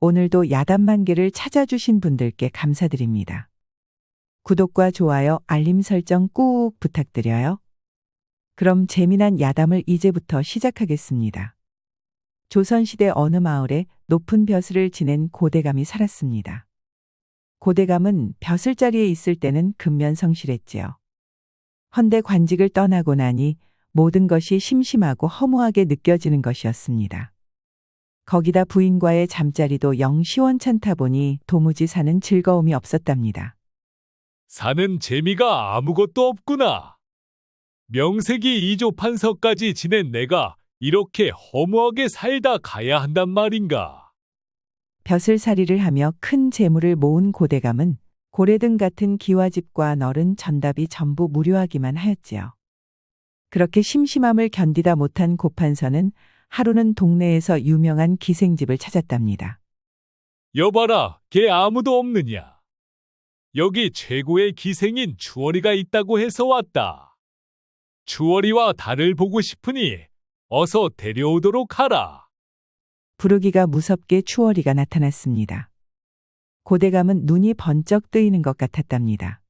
오늘도 야단만 개를 찾아주신 분들께 감사드립니다. 구독과 좋아요, 알림 설정 꾹 부탁드려요. 그럼 재미난 야담을 이제부터 시작하겠습니다. 조선시대 어느 마을에 높은 벼슬을 지낸 고대감이 살았습니다. 고대감은 벼슬 자리에 있을 때는 근면성실했지요. 헌데 관직을 떠나고 나니 모든 것이 심심하고 허무하게 느껴지는 것이었습니다. 거기다 부인과의 잠자리도 영 시원찮다 보니 도무지 사는 즐거움이 없었답니다. 사는 재미가 아무것도 없구나. 명색이 이조 판서까지 지낸 내가 이렇게 허무하게 살다 가야 한단 말인가. 벼슬살이를 하며 큰 재물을 모은 고대감은 고래등 같은 기와집과 너른 전답이 전부 무료하기만 하였지요. 그렇게 심심함을 견디다 못한 고판서는 하루는 동네에서 유명한 기생집을 찾았답니다. 여봐라, 걔 아무도 없느냐. 여기 최고의 기생인 주월이가 있다고 해서 왔다. 주월이와 달을 보고 싶으니 어서 데려오도록 하라. 부르기가 무섭게 추월이가 나타났습니다. 고대감은 눈이 번쩍 뜨이는 것 같았답니다.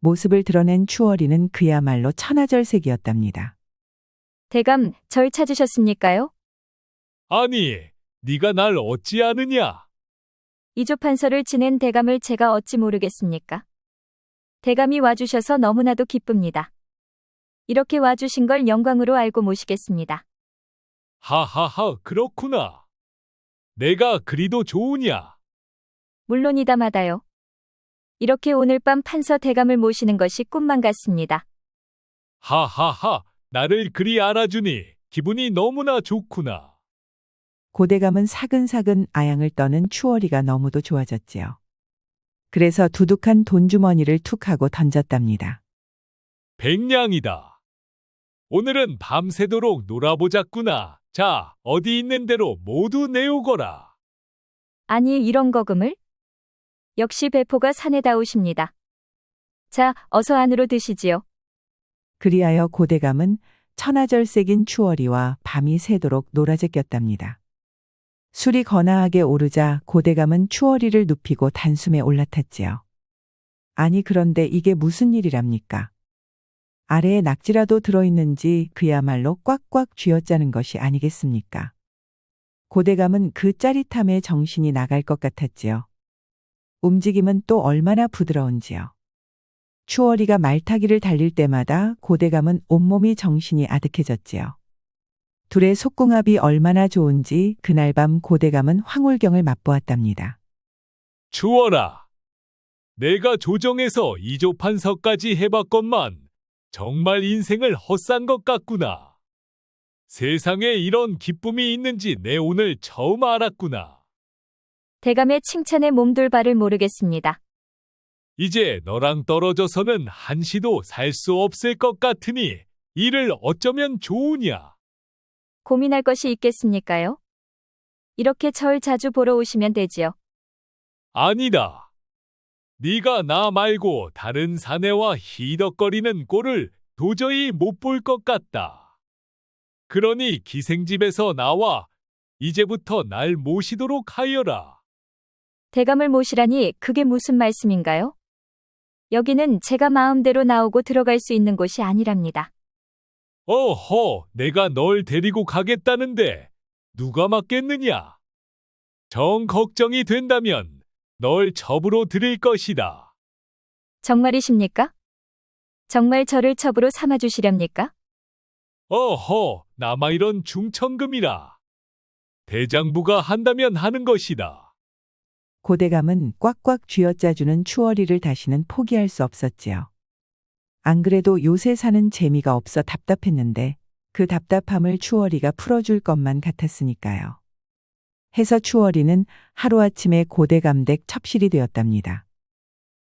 모습을 드러낸 추월이는 그야말로 천하절색이었답니다. 대감, 절 찾으셨습니까요? 아니, 네가 날 어찌 아느냐? 이조 판서를 지낸 대감을 제가 어찌 모르겠습니까? 대감이 와주셔서 너무나도 기쁩니다. 이렇게 와주신 걸 영광으로 알고 모시겠습니다. 하하하, 그렇구나. 내가 그리도 좋으냐? 물론이다 마다요. 이렇게 오늘 밤 판서 대감을 모시는 것이 꿈만 같습니다. 하하하, 나를 그리 알아주니 기분이 너무나 좋구나. 고대감은 사근사근 아양을 떠는 추월이가 너무도 좋아졌지요. 그래서 두둑한 돈주머니를 툭 하고 던졌답니다. 백냥이다. 오늘은 밤새도록 놀아보자꾸나. 자, 어디 있는 대로 모두 내오거라. 아니, 이런 거금을? 역시 배포가 사내다우십니다. 자, 어서 안으로 드시지요. 그리하여 고대감은 천하절색인 추월이와 밤이 새도록 놀아제꼈답니다. 술이 거나하게 오르자 고대감은 추월이를 눕히고 단숨에 올라탔지요. 아니 그런데 이게 무슨 일이랍니까? 아래에 낙지라도 들어있는지 그야말로 꽉꽉 쥐어짜는 것이 아니겠습니까? 고대감은 그 짜릿함에 정신이 나갈 것 같았지요. 움직임은 또 얼마나 부드러운지요. 추월이가 말타기를 달릴 때마다 고대감은 온몸이 정신이 아득해졌지요. 둘의 속궁합이 얼마나 좋은지 그날 밤 고대감은 황홀경을 맛보았답니다. 주어라. 내가 조정해서 이조 판서까지 해봤건만 정말 인생을 헛산 것 같구나. 세상에 이런 기쁨이 있는지 내 오늘 처음 알았구나. 대감의 칭찬에 몸둘 바를 모르겠습니다. 이제 너랑 떨어져서는 한시도 살 수 없을 것 같으니 이를 어쩌면 좋으냐. 고민할 것이 있겠습니까요? 이렇게 절 자주 보러 오시면 되지요. 아니다. 네가 나 말고 다른 사내와 희덕거리는 꼴을 도저히 못 볼 것 같다. 그러니 기생집에서 나와 이제부터 날 모시도록 하여라. 대감을 모시라니 그게 무슨 말씀인가요? 여기는 제가 마음대로 나오고 들어갈 수 있는 곳이 아니랍니다. 어허, 내가 널 데리고 가겠다는데 누가 맞겠느냐? 정 걱정이 된다면 널 첩으로 드릴 것이다. 정말이십니까? 정말 저를 첩으로 삼아주시렵니까? 어허, 남아 이런 중천금이라. 대장부가 한다면 하는 것이다. 고대감은 꽉꽉 쥐어짜주는 추월이를 다시는 포기할 수 없었지요. 안 그래도 요새 사는 재미가 없어 답답했는데 그 답답함을 추월이가 풀어줄 것만 같았으니까요. 해서 추월이는 하루아침에 고대감댁 첩실이 되었답니다.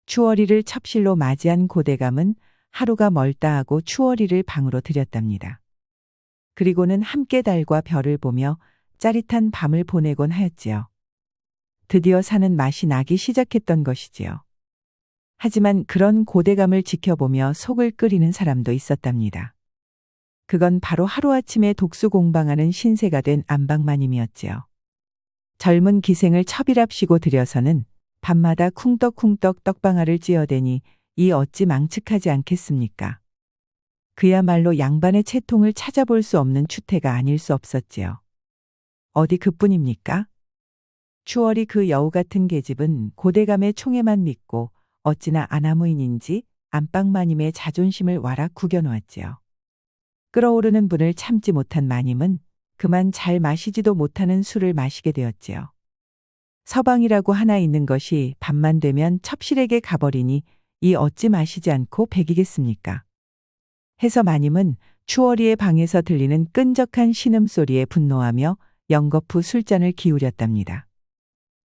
추월이를 첩실로 맞이한 고대감은 하루가 멀다 하고 추월이를 방으로 들였답니다. 그리고는 함께 달과 별을 보며 짜릿한 밤을 보내곤 하였지요. 드디어 사는 맛이 나기 시작했던 것이지요. 하지만 그런 고대감을 지켜보며 속을 끓이는 사람도 있었답니다. 그건 바로 하루아침에 독수 공방하는 신세가 된 안방마님이었지요. 젊은 기생을 첩이랍시고 들여서는 밤마다 쿵떡쿵떡 떡방아를 찧어대니 이 어찌 망측하지 않겠습니까? 그야말로 양반의 채통을 찾아볼 수 없는 추태가 아닐 수 없었지요. 어디 그뿐입니까? 추월이 그 여우 같은 계집은 고대감의 총애만 믿고 어찌나 아나무인인지 안방 마님의 자존심을 와락 구겨놓았지요. 끓어오르는 분을 참지 못한 마님은 그만 잘 마시지도 못하는 술을 마시게 되었지요. 서방이라고 하나 있는 것이 밤만 되면 첩실에게 가버리니 이 어찌 마시지 않고 배기겠습니까? 해서 마님은 추월이의 방에서 들리는 끈적한 신음소리에 분노하며 영거푸 술잔을 기울였답니다.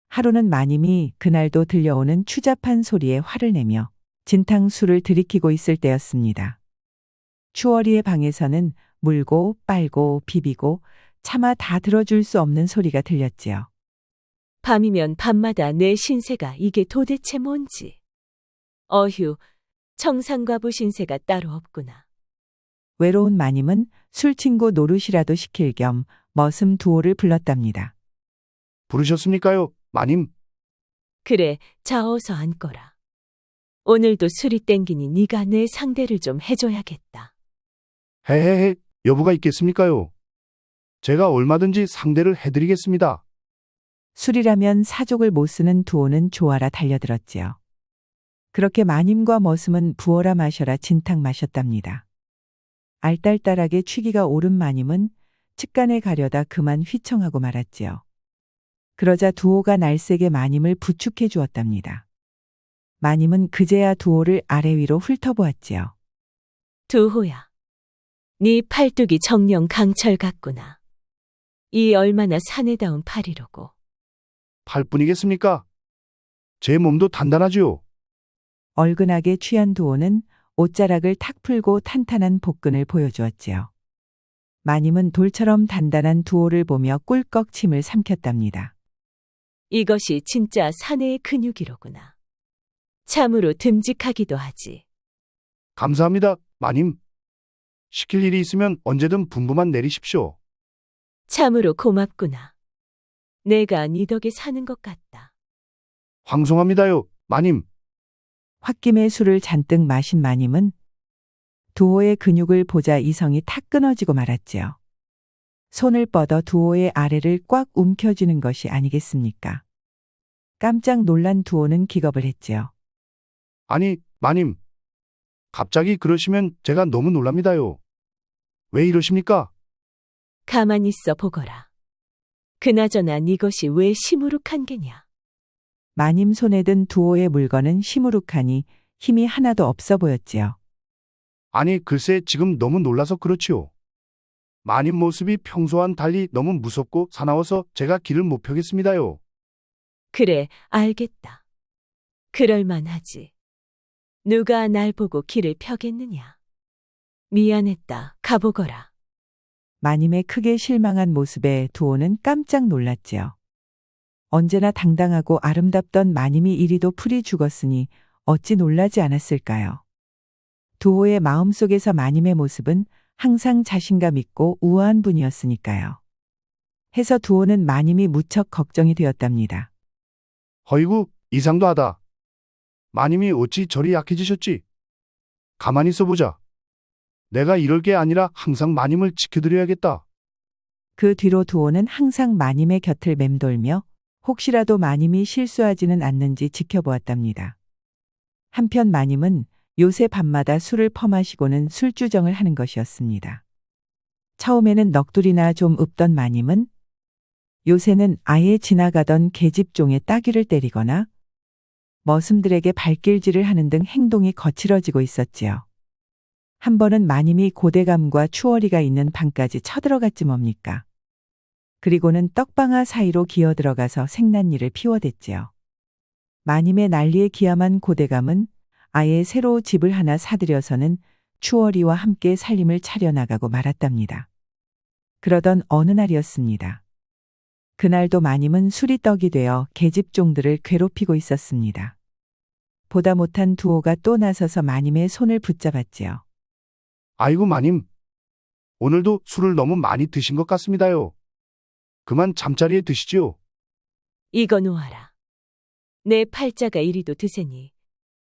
하루는 마님이 그날도 들려오는 추잡한 소리에 화를 내며 진탕술을 들이키고 있을 때였습니다. 추월이의 방에서는 물고 빨고 비비고 차마 다 들어줄 수 없는 소리가 들렸지요. 밤이면 밤마다 내 신세가 이게 도대체 뭔지. 어휴, 청산과부 신세가 따로 없구나. 외로운 마님은 술친구 노릇이라도 시킬 겸 머슴 두호를 불렀답니다. 부르셨습니까요, 마님? 그래, 자 어서 앉거라. 오늘도 술이 땡기니 네가 내 상대를 좀 해줘야겠다. 헤헤헤, 여부가 있겠습니까요? 제가 얼마든지 상대를 해드리겠습니다. 술이라면 사족을 못 쓰는 두호는 좋아라 달려들었지요. 그렇게 마님과 머슴은 부어라 마셔라 진탕 마셨답니다. 알딸딸하게 취기가 오른 마님은 측간에 가려다 그만 휘청하고 말았지요. 그러자 두호가 날쌔게 마님을 부축해 주었답니다. 마님은 그제야 두호를 아래 위로 훑어보았지요. 두호야. 네 팔뚝이 정령 강철 같구나. 이 얼마나 사내다운 팔이로고. 팔뿐이겠습니까? 제 몸도 단단하지요. 얼근하게 취한 두호는 옷자락을 탁 풀고 탄탄한 복근을 보여주었지요. 마님은 돌처럼 단단한 두호를 보며 꿀꺽 침을 삼켰답니다. 이것이 진짜 사내의 근육이로구나. 참으로 듬직하기도 하지. 감사합니다, 마님. 시킬 일이 있으면 언제든 분부만 내리십시오. 참으로 고맙구나. 내가 네 덕에 사는 것 같다. 황송합니다요, 마님. 홧김에 술을 잔뜩 마신 마님은 두호의 근육을 보자 이성이 탁 끊어지고 말았지요. 손을 뻗어 두호의 아래를 꽉 움켜쥐는 것이 아니겠습니까? 깜짝 놀란 두호는 기겁을 했지요. 아니, 마님. 갑자기 그러시면 제가 너무 놀랍니다요. 왜 이러십니까? 가만히 있어 보거라. 그나저나 네 것이 왜 시무룩한 게냐? 마님 손에 든 두호의 물건은 시무룩하니 힘이 하나도 없어 보였지요. 아니, 글쎄 지금 너무 놀라서 그렇지요. 마님 모습이 평소와는 달리 너무 무섭고 사나워서 제가 길을 못 펴겠습니다요. 그래, 알겠다. 그럴만하지. 누가 날 보고 길을 펴겠느냐? 미안했다. 가보거라. 마님의 크게 실망한 모습에 두호는 깜짝 놀랐지요. 언제나 당당하고 아름답던 마님이 이리도 풀이 죽었으니 어찌 놀라지 않았을까요? 두호의 마음속에서 마님의 모습은 항상 자신감 있고 우아한 분이었으니까요. 해서 두호는 마님이 무척 걱정이 되었답니다. 허이구, 이상도 하다. 마님이 어찌 저리 약해지셨지? 가만히 있어보자. 내가 이럴 게 아니라 항상 마님을 지켜드려야겠다. 그 뒤로 두호는 항상 마님의 곁을 맴돌며 혹시라도 마님이 실수하지는 않는지 지켜보았답니다. 한편 마님은 요새 밤마다 술을 퍼마시고는 술주정을 하는 것이었습니다. 처음에는 넋두리나 좀 읊던 마님은 요새는 아예 지나가던 계집종의 따귀를 때리거나 머슴들에게 발길질을 하는 등 행동이 거칠어지고 있었지요. 한 번은 마님이 고대감과 추월이가 있는 방까지 쳐들어갔지 뭡니까. 그리고는 떡방아 사이로 기어 들어가서 생난 일을 피워댔지요. 마님의 난리에 기함한 고대감은 아예 새로 집을 하나 사들여서는 추월이와 함께 살림을 차려나가고 말았답니다. 그러던 어느 날이었습니다. 그날도 마님은 술이 떡이 되어 계집종들을 괴롭히고 있었습니다. 보다 못한 두호가 또 나서서 마님의 손을 붙잡았지요. 아이고, 마님. 오늘도 술을 너무 많이 드신 것 같습니다요. 그만 잠자리에 드시지요. 이거 놓아라. 내 팔자가 이리도 드세니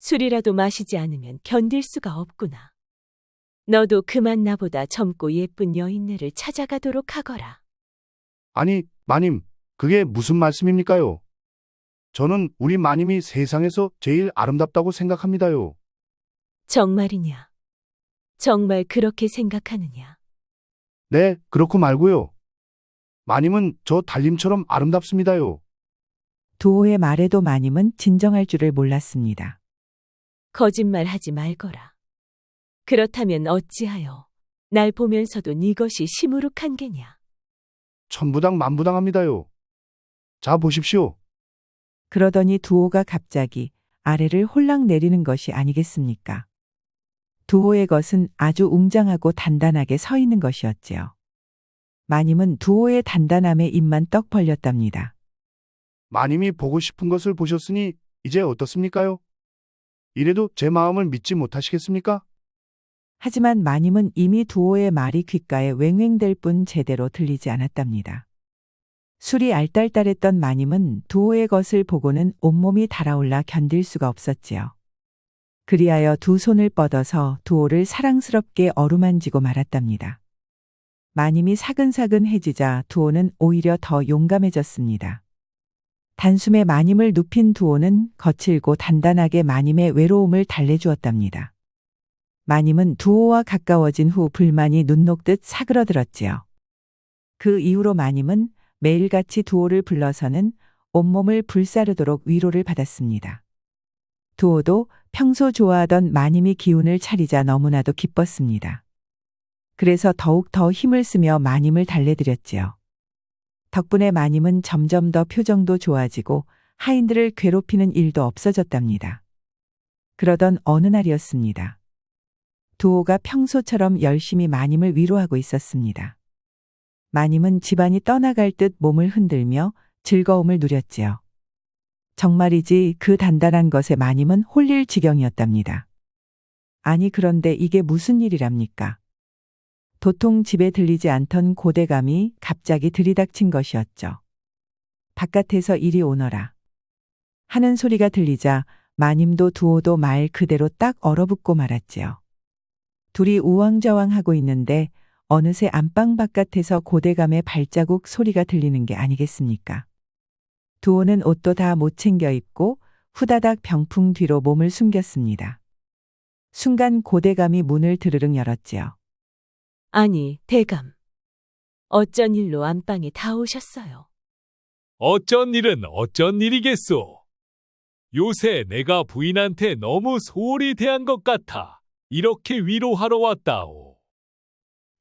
술이라도 마시지 않으면 견딜 수가 없구나. 너도 그만 나보다 젊고 예쁜 여인네를 찾아가도록 하거라. 아니, 마님, 그게 무슨 말씀입니까요? 저는 우리 마님이 세상에서 제일 아름답다고 생각합니다요. 정말이냐? 정말 그렇게 생각하느냐? 네, 그렇고 말고요. 마님은 저 달님처럼 아름답습니다요. 두호의 말에도 마님은 진정할 줄을 몰랐습니다. 거짓말 하지 말거라. 그렇다면 어찌하여 날 보면서도 네 것이 시무룩한 게냐? 천부당 만부당합니다요. 자, 보십시오. 그러더니 두호가 갑자기 아래를 홀랑 내리는 것이 아니겠습니까? 두호의 것은 아주 웅장하고 단단하게 서 있는 것이었지요. 마님은 두호의 단단함에 입만 떡 벌렸답니다. 마님이 보고 싶은 것을 보셨으니 이제 어떻습니까요? 이래도 제 마음을 믿지 못하시겠습니까? 하지만 마님은 이미 두호의 말이 귓가에 왱왱될 뿐 제대로 들리지 않았답니다. 술이 알딸딸했던 마님은 두호의 것을 보고는 온몸이 달아올라 견딜 수가 없었지요. 그리하여 두 손을 뻗어서 두호를 사랑스럽게 어루만지고 말았답니다. 마님이 사근사근 해지자 두호는 오히려 더 용감해졌습니다. 단숨에 마님을 눕힌 두호는 거칠고 단단하게 마님의 외로움을 달래주었답니다. 마님은 두호와 가까워진 후 불만이 눈 녹듯 사그러들었지요. 그 이후로 마님은 매일같이 두호를 불러서는 온몸을 불사르도록 위로를 받았습니다. 두호도 평소 좋아하던 마님이 기운을 차리자 너무나도 기뻤습니다. 그래서 더욱 더 힘을 쓰며 마님을 달래드렸지요. 덕분에 마님은 점점 더 표정도 좋아지고 하인들을 괴롭히는 일도 없어졌답니다. 그러던 어느 날이었습니다. 두호가 평소처럼 열심히 마님을 위로하고 있었습니다. 마님은 집안이 떠나갈 듯 몸을 흔들며 즐거움을 누렸지요. 정말이지 그 단단한 것에 마님은 홀릴 지경이었답니다. 아니 그런데 이게 무슨 일이랍니까? 도통 집에 들리지 않던 고대감이 갑자기 들이닥친 것이었죠. 바깥에서 이리 오너라. 하는 소리가 들리자 마님도 두호도 말 그대로 딱 얼어붙고 말았지요. 둘이 우왕좌왕 하고 있는데 어느새 안방 바깥에서 고대감의 발자국 소리가 들리는 게 아니겠습니까? 두호는 옷도 다 못 챙겨 입고 후다닥 병풍 뒤로 몸을 숨겼습니다. 순간 고대감이 문을 드르릉 열었지요. 아니, 대감. 어쩐 일로 안방에 다 오셨어요? 어쩐 일은 어쩐 일이겠소. 요새 내가 부인한테 너무 소홀히 대한 것 같아. 이렇게 위로하러 왔다오.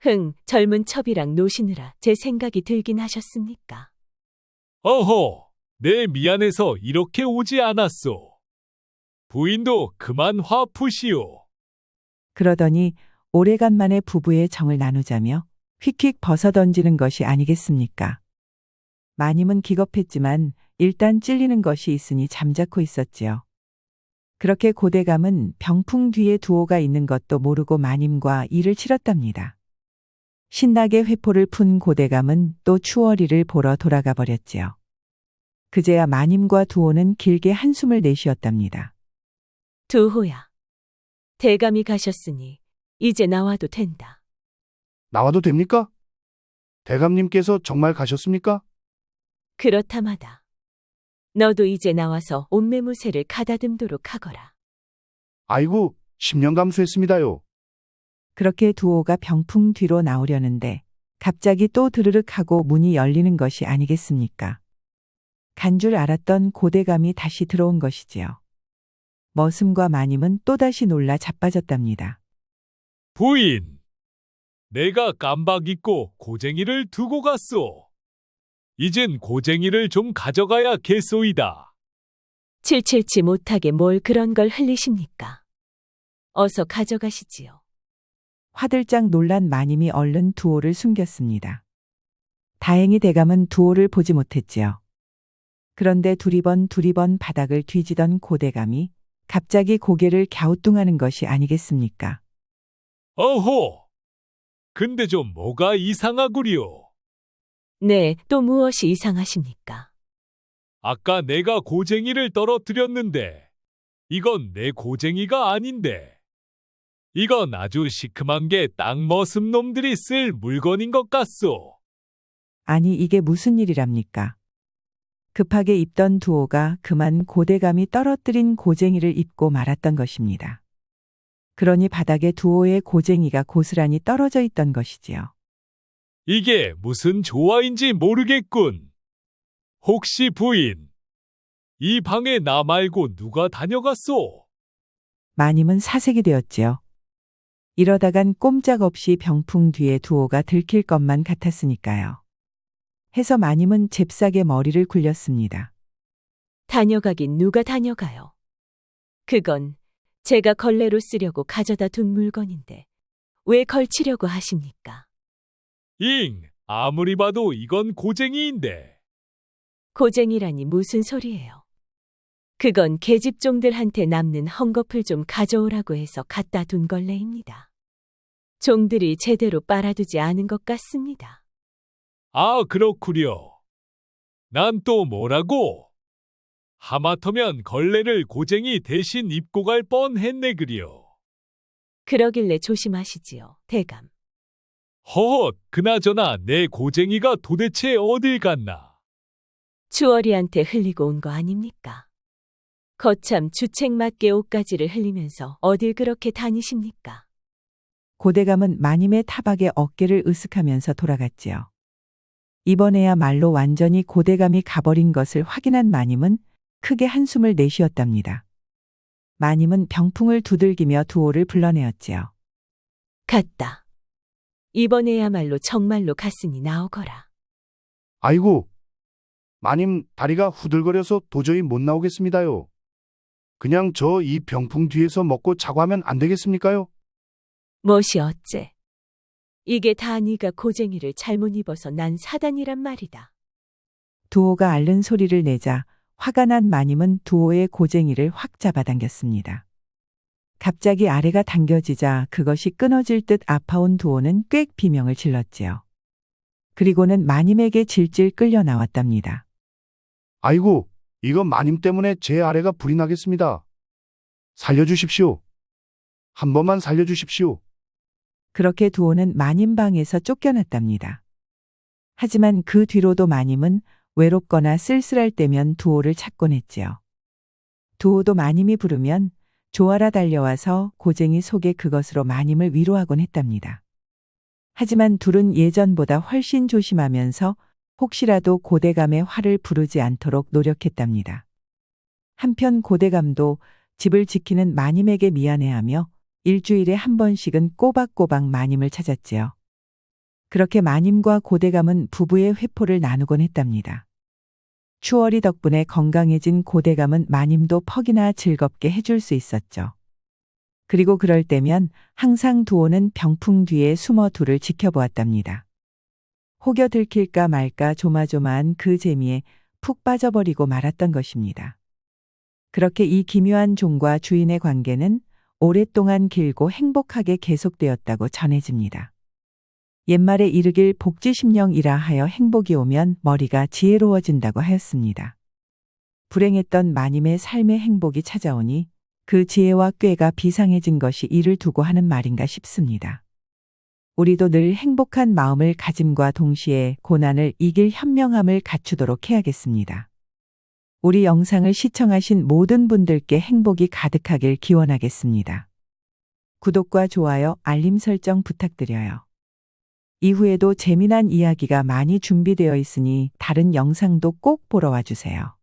흥, 젊은 첩이랑 노시느라 제 생각이 들긴 하셨습니까? 어허, 내 미안해서 이렇게 오지 않았소. 부인도 그만 화 푸시오. 그러더니 오래간만에 부부의 정을 나누자며 휙휙 벗어던지는 것이 아니겠습니까? 마님은 기겁했지만 일단 찔리는 것이 있으니 잠자코 있었지요. 그렇게 고대감은 병풍 뒤에 두호가 있는 것도 모르고 마님과 일을 치렀답니다. 신나게 회포를 푼 고대감은 또 추월이를 보러 돌아가 버렸지요. 그제야 마님과 두호는 길게 한숨을 내쉬었답니다. 두호야. 대감이 가셨으니 이제 나와도 된다. 나와도 됩니까? 대감님께서 정말 가셨습니까? 그렇다마다. 너도 이제 나와서 옷매무새를 가다듬도록 하거라. 아이고, 10년 감수했습니다요. 그렇게 두호가 병풍 뒤로 나오려는데 갑자기 또 드르륵 하고 문이 열리는 것이 아니겠습니까? 간 줄 알았던 고대감이 다시 들어온 것이지요. 머슴과 마님은 또다시 놀라 자빠졌답니다. 부인, 내가 깜박 잊고 고쟁이를 두고 갔소. 이젠 고쟁이를 좀 가져가야 겠소이다. 칠칠치 못하게 뭘 그런 걸 흘리십니까? 어서 가져가시지요. 화들짝 놀란 마님이 얼른 두호를 숨겼습니다. 다행히 대감은 두호를 보지 못했지요. 그런데 두리번 두리번 바닥을 뒤지던 고대감이 갑자기 고개를 갸우뚱하는 것이 아니겠습니까? 어호! 근데 좀 뭐가 이상하구려. 네, 또 무엇이 이상하십니까? 아까 내가 고쟁이를 떨어뜨렸는데 이건 내 고쟁이가 아닌데. 이건 아주 시큼한 게 땅 머슴 놈들이 쓸 물건인 것 같소. 아니 이게 무슨 일이랍니까? 급하게 입던 두호가 그만 고대감이 떨어뜨린 고쟁이를 입고 말았던 것입니다. 그러니 바닥에 두호의 고쟁이가 고스란히 떨어져 있던 것이지요. 이게 무슨 조화인지 모르겠군. 혹시 부인, 이 방에 나 말고 누가 다녀갔소? 마님은 사색이 되었지요. 이러다간 꼼짝없이 병풍 뒤에 두호가 들킬 것만 같았으니까요. 해서 마님은 잽싸게 머리를 굴렸습니다. 다녀가긴 누가 다녀가요. 그건 제가 걸레로 쓰려고 가져다 둔 물건인데 왜 걸치려고 하십니까? 잉, 아무리 봐도 이건 고쟁이인데. 고쟁이라니 무슨 소리예요? 그건 계집종들한테 남는 헝겊을 좀 가져오라고 해서 갖다 둔 걸레입니다. 종들이 제대로 빨아두지 않은 것 같습니다. 아, 그렇구려. 난 또 뭐라고? 하마터면 걸레를 고쟁이 대신 입고 갈 뻔했네 그려. 그러길래 조심하시지요, 대감. 허헛, 그나저나 내 고쟁이가 도대체 어딜 갔나? 추월이한테 흘리고 온 거 아닙니까? 거참 주책 맞게 옷가지를 흘리면서 어딜 그렇게 다니십니까? 고대감은 마님의 타박에 어깨를 으쓱하면서 돌아갔지요. 이번에야 말로 완전히 고대감이 가버린 것을 확인한 마님은 크게 한숨을 내쉬었답니다. 마님은 병풍을 두들기며 두호를 불러내었지요. 갔다. 이번에야말로 정말로 갔으니 나오거라. 아이고, 마님 다리가 후들거려서 도저히 못 나오겠습니다요. 그냥 저 이 병풍 뒤에서 먹고 자고 하면 안 되겠습니까요? 무엇이 어째? 이게 다 네가 고쟁이를 잘못 입어서 난 사단이란 말이다. 두호가 앓는 소리를 내자 화가 난 마님은 두호의 고쟁이를 확 잡아당겼습니다. 갑자기 아래가 당겨지자 그것이 끊어질 듯 아파온 두호는 꽥 비명을 질렀지요. 그리고는 마님에게 질질 끌려 나왔답니다. 아이고, 이거 마님 때문에 제 아래가 불이 나겠습니다. 살려주십시오. 한 번만 살려주십시오. 그렇게 두호는 마님 방에서 쫓겨났답니다. 하지만 그 뒤로도 마님은 외롭거나 쓸쓸할 때면 두호를 찾곤 했지요. 두호도 마님이 부르면 조아라 달려와서 고쟁이 속에 그것으로 마님을 위로하곤 했답니다. 하지만 둘은 예전보다 훨씬 조심하면서 혹시라도 고대감의 화를 부르지 않도록 노력했답니다. 한편 고대감도 집을 지키는 마님에게 미안해하며 일주일에 한 번씩은 꼬박꼬박 마님을 찾았지요. 그렇게 마님과 고대감은 부부의 회포를 나누곤 했답니다. 추월이 덕분에 건강해진 고대감은 마님도 퍽이나 즐겁게 해줄 수 있었죠. 그리고 그럴 때면 항상 두호는 병풍 뒤에 숨어 둘을 지켜보았답니다. 혹여 들킬까 말까 조마조마한 그 재미에 푹 빠져버리고 말았던 것입니다. 그렇게 이 기묘한 종과 주인의 관계는 오랫동안 길고 행복하게 계속되었다고 전해집니다. 옛말에 이르길 복지심령이라 하여 행복이 오면 머리가 지혜로워진다고 하였습니다. 불행했던 마님의 삶의 행복이 찾아오니 그 지혜와 꾀가 비상해진 것이 이를 두고 하는 말인가 싶습니다. 우리도 늘 행복한 마음을 가짐과 동시에 고난을 이길 현명함을 갖추도록 해야겠습니다. 우리 영상을 시청하신 모든 분들께 행복이 가득하길 기원하겠습니다. 구독과 좋아요, 알림 설정 부탁드려요. 이후에도 재미난 이야기가 많이 준비되어 있으니 다른 영상도 꼭 보러 와주세요.